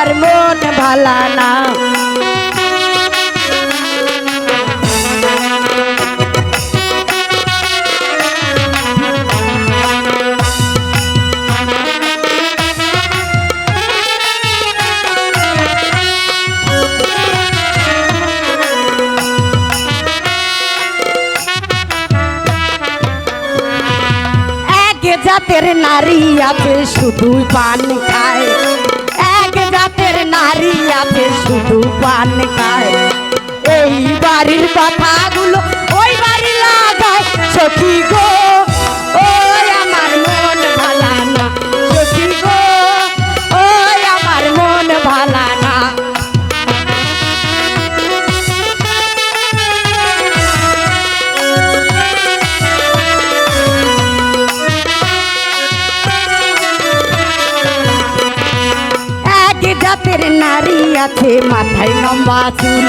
আমার মন ভালা না। জাতের নারী আছে শুধু পান খায়। নারী আছে শুধু পান খায়। এই বাড়ির কথাগুলো ওই আছে, মাথায় লম্বা চুল।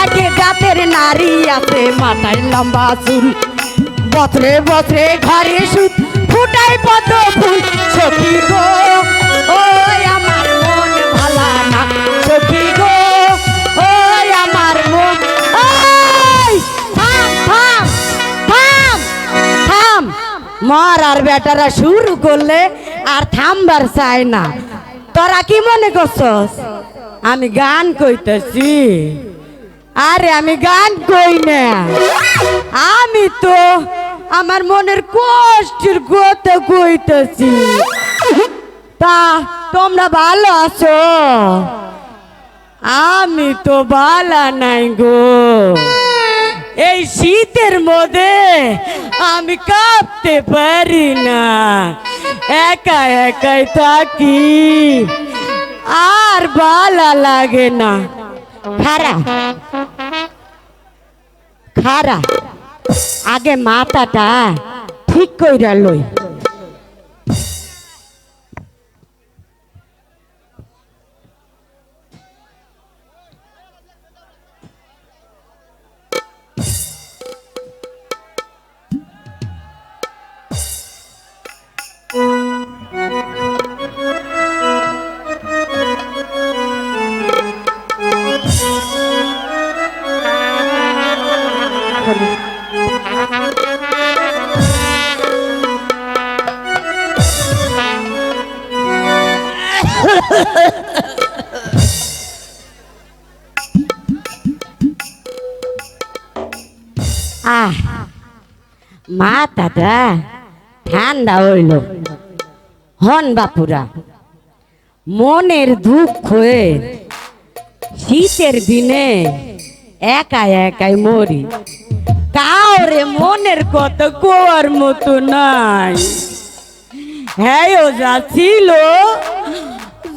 এক জাতের নারী আছে, মাথায় লম্বা চুল। বছরে বছরে ঘরে সুদ ফুটাই পদ্ম ফুল। সখী গো, ওই আমার মন ভালা না। সখী গো, ওই আমার মন। থাম থাম থাম থাম। মার আর বেটারা শুরু করলে আর থামবার চায় না। তোরা কি মনে করছস? আমি গান কইতেছি। আরে আমি গান কই না। আমি তো আমার মনের কষ্টের কথা কইতেছি। তা তোমরা ভালো আছো? আমি তো বালা নাই গো। এই শীতের মধ্যে আমি কাঁপতে পারি না। একা একাই থাকি। আর ভালো লাগে না। খারা। খারা। আগে মাথাটা ঠিক কইরা লই। আহ মাথাটা ঠান্ডা হইল। হন বাপুরা মনের দুঃখ শীতের দিনে একা একাই মরি। কাউরে মনের কত কোয়ার মতো নাই। হ্যাঁ ও যা ছিল।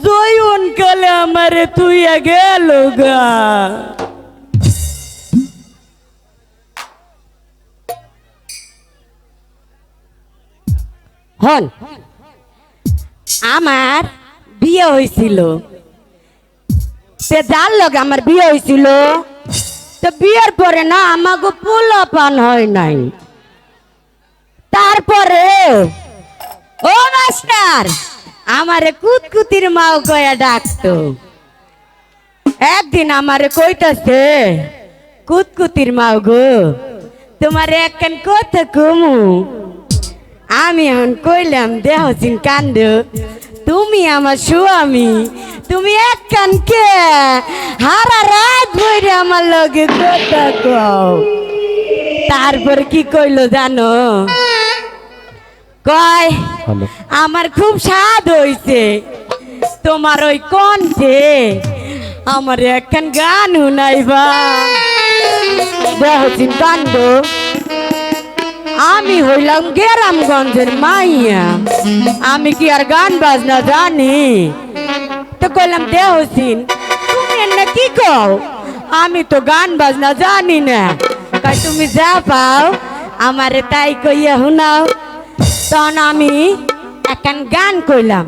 জয়ন কালে আমারে তুই গেল গা। হন, আমার বিয়ে হয়েছিল সে যার আমার বিয়ে হয়েছিল তো বিয়ের পরে না আমাকে পোলা পান হয় নাই। তারপরে, ও মাস্টার, আমারে কুতকুতির মাও কয়া ডাকতো। একদিন আমারে কইতাছে, কুতকুতির মাও গো, তোমার একখান কথা কমু। আমি এখন কইলাম, দেহ চিন কান্দ, তুমি আমার স্বামী তুমি এক কান কে? হারা রাত বইরে আমার লগে কথা কও। তারপর কি কইলো জানো? কয় আমার খুব স্বাদ হইছে। তোমার ওই কণ্ঠে আমার একখান গান শুনাইবা। দেহ চিন কান্দ আমি হইলাম গেরামগঞ্জের মাইয়া। আমি কি আর গান বাজনা জানি? তো কইলাম দেহসিন তুমি এনে কি কও? আমি তো গান বাজনা জানি না। তাই তুমি যা পাও, আমারে তাই কইয়া শুনাও। তখন আমি এখন গান কইলাম।